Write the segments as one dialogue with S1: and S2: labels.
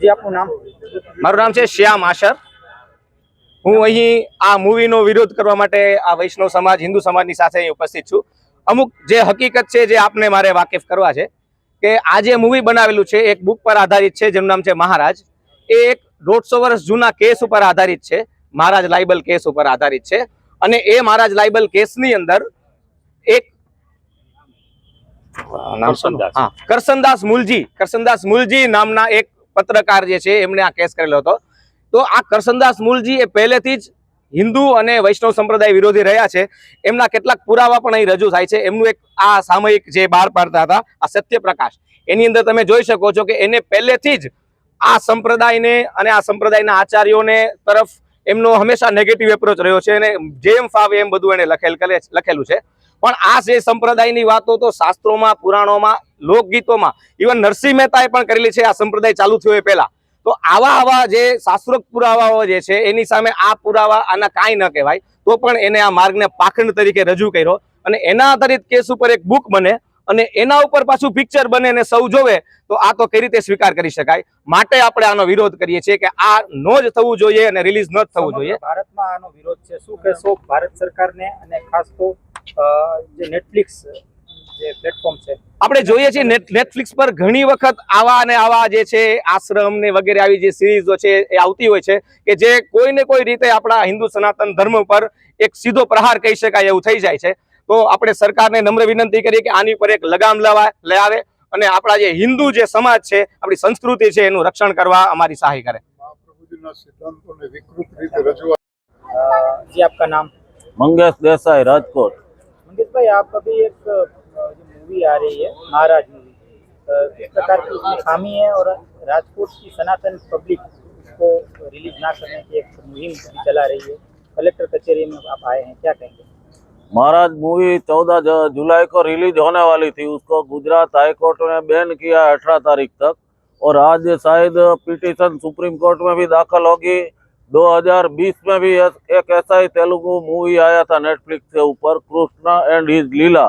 S1: જી, આપનું નામ?
S2: મારું નામ છે શ્યામ આશર. હું અહીં આ મૂવીનો વિરોધ કરવા માટે આ વૈષ્ણવ સમાજ, હિન્દુ સમાજની સાથે અહીં ઉપસ્થિત છું. અમુક જે હકીકત છે જે આપને મારે વાકેફ કરવા છે, કે આ જે મૂવી બનાવેલું છે, એક બુક પર આધારિત છે, જેનું નામ છે મહારાજ. એ એક દોઢસો વર્ષ જૂના કેસ ઉપર આધારિત છે, મહારાજ લાઇબલ કેસ ઉપર આધારિત છે. અને એ મહારાજ લાઇબલ કેસની અંદર એક નામ
S3: કરસનદાસ.
S2: હા. કરસનદાસ મુલજી. કરસનદાસ મુલજી નામના એક પત્રકાર જે છે એમણે આ કેસ કરેલો હતો. તો આ કરસનદાસ મુલજી એ પહેલેથી જ હિન્દુ અને વૈષ્ણવ સંપ્રદાય વિરોધી રહ્યા છે. એમના કેટલાક પુરાવા પણ અહીં રજૂ થાય છે. એમનું એક આ સામયિક જે બહાર પાડતા હતા આ સત્યપ્રકાશ. એની અંદર તમે જોઈ શકો છો કે એને પહેલેથી જ આ સંપ્રદાયને અને આ સંપ્રદાયના આચાર્યોને તરફ એમનો હંમેશા નેગેટિવ એપ્રોચ રહ્યો છે અને જેમ ફાવે એમ બધું એને લખેલ લખેલું છે. પણ આ જે સંપ્રદાયની વાતો તો શાસ્ત્રોમાં પુરાણોમાં લોકગીતોમાં ઇવન નરસિંહ મહેતાએ પણ કરેલી છે. આ સંપ્રદાય ચાલુ થયો એ પહેલા. તો આવા આવા જે શાસ્ત્રોક્ત પુરાવાઓ જે છે એની સામે આ પુરાવા આના કાંઈ ન કહેવાય. તો પણ એને આ માર્ગને પાખંડ તરીકે રજૂ કર્યો. અને એના આધારિત કેસ ઉપર એક બુક બને અને એના ઉપર પાછું પિક્ચર બને અને સૌ જોવે તો આ તો કઈ રીતે સ્વીકાર કરી શકાય? માટે આપણે આનો વિરોધ કરીએ છીએ કે આ નો જ થવું જોઈએ અને રિલીઝ ન જ થવું જોઈએ.
S1: ભારતમાં આનો વિરોધ છે. શું કહેશો? ભારત સરકારને અને ખાસ તો જે નેટફ્લિક્સ જે પ્લેટફોર્મ છે.
S2: આપણે જોઈએ છીએ નેટફ્લિક્સ પર ઘણી વખત આવા અને આવા જે છે આશ્રમ ને વગેરે આવી જે સિરીઝો છે એ આવતી હોય છે કે જે કોઈ ને કોઈ રીતે આપણા હિન્દુ સનાતન ધર્મ પર એક સીધો પ્રહાર કહી શકાય એવું થઈ જાય છે. તો આપણે સરકારને નમ્ર વિનંતી કરીએ કે આની ઉપર એક લગામ લવાય આવે અને આપણા જે હિન્દુ જે સમાજ છે આપણી સંસ્કૃતિ છે એનું રક્ષણ કરવા અમારી સહાય કરે.
S4: જી આપકા
S1: નામ? મંગેશ દેસાઈ રાજકોટ.
S3: मंगेश
S1: भाई, आप अभी एक मूवी आ रही है, महाराज मूवी किस प्रकार की खामी है और राजकोट की सनातन पब्लिक इसको रिलीज़ ना करने की एक मुहिम चला रही है? कलेक्टर कचहरी में आप आए हैं, क्या कहेंगे?
S3: महाराज मूवी चौदह जुलाई को रिलीज़ होने वाली थी। उसको गुजरात हाई कोर्ट ने बैन किया अठारह तारीख तक और आज शायद पिटीशन सुप्रीम कोर्ट में भी दाखिल होगी। 2020 में भी एक ऐसा ही तेलुगु मूवी आया था नेटफ्लिक्स के ऊपर, कृष्णा एंड हिज लीला।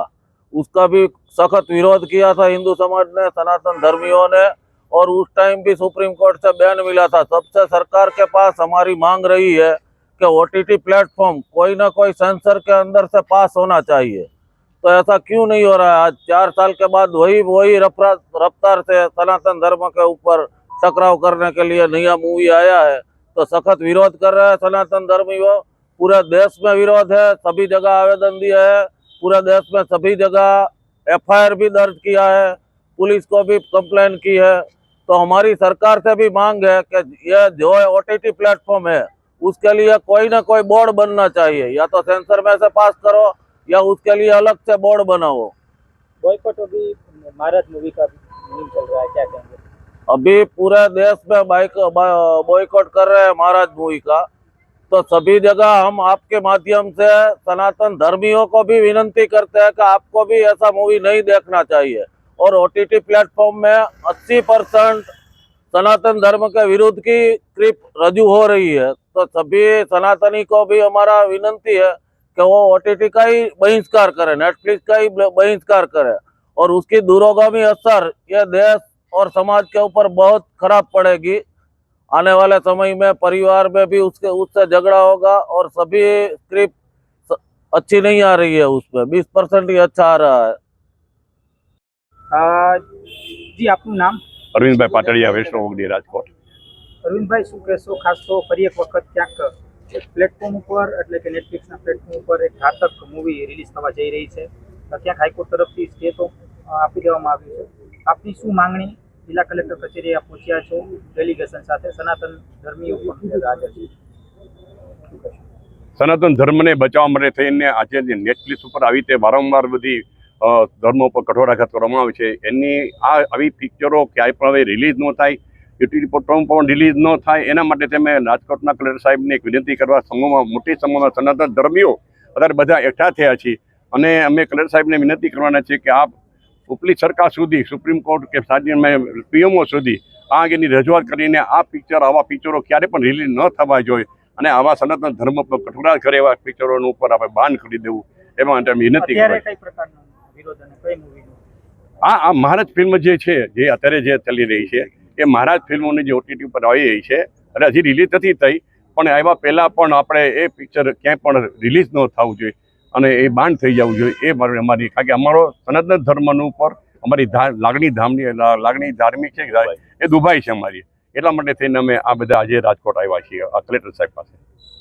S3: उसका भी सख्त विरोध किया था हिंदू समाज ने, सनातन धर्मियों ने, और उस टाइम भी सुप्रीम कोर्ट से बैन मिला था। तब से सरकार के पास हमारी मांग रही है कि ओ टी प्लेटफॉर्म कोई ना कोई सेंसर के अंदर से पास होना चाहिए। तो ऐसा क्यों नहीं हो रहा है? आज चार साल के बाद वही वही रफ्तार से सनातन धर्म के ऊपर टकराव करने के लिए नया मूवी आया है। तो सख्त विरोध कर रहे हैं, सनातन धर्मियों पूरे देश में विरोध है, सभी जगह आवेदन दिया है। पूरे देश में सभी जगह एफआईआर भी दर्ज किया है, पुलिस को भी कंप्लेन की है। तो हमारी सरकार से भी मांग है कि यह जो ओटीटी प्लेटफॉर्म है, उसके लिए कोई ना कोई बोर्ड बनना चाहिए। या तो सेंसर में से पास करो, या उसके लिए अलग से बोर्ड बनाओ।
S1: बॉयकॉट अभी महाराज मूवी का चल रहा है, क्या कहेंगे?
S3: अभी पूरे देश में बाइक बॉयकॉट कर रहे हैं महाराज मूवी का। तो सभी जगह हम आपके माध्यम से सनातन धर्मियों को भी विनंती करते हैं कि आपको भी ऐसा मूवी नहीं देखना चाहिए। और ओ टी टी प्लेटफॉर्म में 80 परसेंट सनातन धर्म के विरुद्ध की क्लिप रजू हो रही है। तो सभी सनातनी को भी हमारा विनंती है कि वो ओटीटी का ही बहिष्कार करे नेटफ्लिक्स का ही बहिष्कार करे। और उसकी दूरोगामी असर ये देश और समाज के ऊपर बहुत खराब पड़ेगी आने वाले समय में परिवार में भी उसके उससे झगड़ा होगा और सभी स्क्रिप्ट अच्छी नहीं आ रही है उसमें बीस परसेंट ही अच्छा आ रहा है
S1: અ, જી આપનું નામ
S5: અરવિંદભાઈ પાટડિયા વૈષ્ણવ ઓગડી રાજકોટ
S1: અરવિંદભાઈ શું કહેશો ખાસ તો ફરી એક વખત ક્યાંક એક પ્લેટફોર્મ ઉપર એટલે કે નેટફ્લિક્સના પ્લેટફોર્મ ઉપર એક ઘાતક મૂવી રિલીઝ થવા જઈ રહી છે તો ક્યાંક હાઈકોર્ટ તરફથી સ્ટે તો અ, આપી દેવામાં આવ્યું છે આપની શું માંગણી જિલ્લા કલેક્ટર કચેરીએ પહોંચ્યા છો, ડેલિગેશન સાથે સનાતન ધર્મીઓ પણ હાજર છે.
S5: સનાતન ધર્મને બચાવવા માટે થઈને આજે જે નેટફ્લિક્સ ઉપર આવી રીતે વારંવાર બધી ધર્મો પર કઠોરાઘાત કરવામાં આવે છે, એની આ આવી પિક્ચરો ક્યાંય પણ હવે રિલીઝ ન થાય, યુટી પ્લેટફોર્મ પણ રિલીઝ ન થાય, એના માટે તમે રાજકોટના કલેક્ટર સાહેબને એક વિનંતી કરવા, સમૂહમાં, મોટી સમૂહમાં સનાતન ધર્મીઓ અત્યારે બધા એકઠા થયા છીએ અને અમે કલેક્ટર સાહેબને વિનંતી કરવાના છે કે આપ ઉપલી સરકાર સુધી સુપ્રીમ કોર્ટ કે સામાન્ય પીએમઓ સુધી આ અંગેની રજૂઆત કરીને આ પિક્ચર આવા પિક્ચરો ક્યારે પણ રિલીઝ ન થવા જોઈએ. અને આવા સનાતન ધર્મ પર કઠોરા કરે એવા પિક્ચરોનું ઉપર આપણે બાન કરી દેવું. એ માટે અમે વિનંતી
S1: હા
S5: આ આ મહારાજ ફિલ્મ જે છે જે અત્યારે જે ચાલી રહી છે એ મહારાજ ફિલ્મોની જે ઓટીટી ઉપર આવી રહી છે અને હજી રિલીઝ નથી થઈ પણ આવ્યા પહેલાં પણ આપણે એ પિક્ચર ક્યાંય પણ રિલીઝ ન થવું જોઈએ. અને એ બાંધ થઈ જવું જોઈએ એ મારી અમારી કારણ કે અમારો સનાતન ધર્મનું ઉપર અમારી લાગણી ધામની લાગણી ધાર્મિક છે એ દુભાઈ છે અમારી. એટલા માટે થઈને અમે આ બધા આજે રાજકોટ આવ્યા છીએ કલેક્ટર સાહેબ પાસે.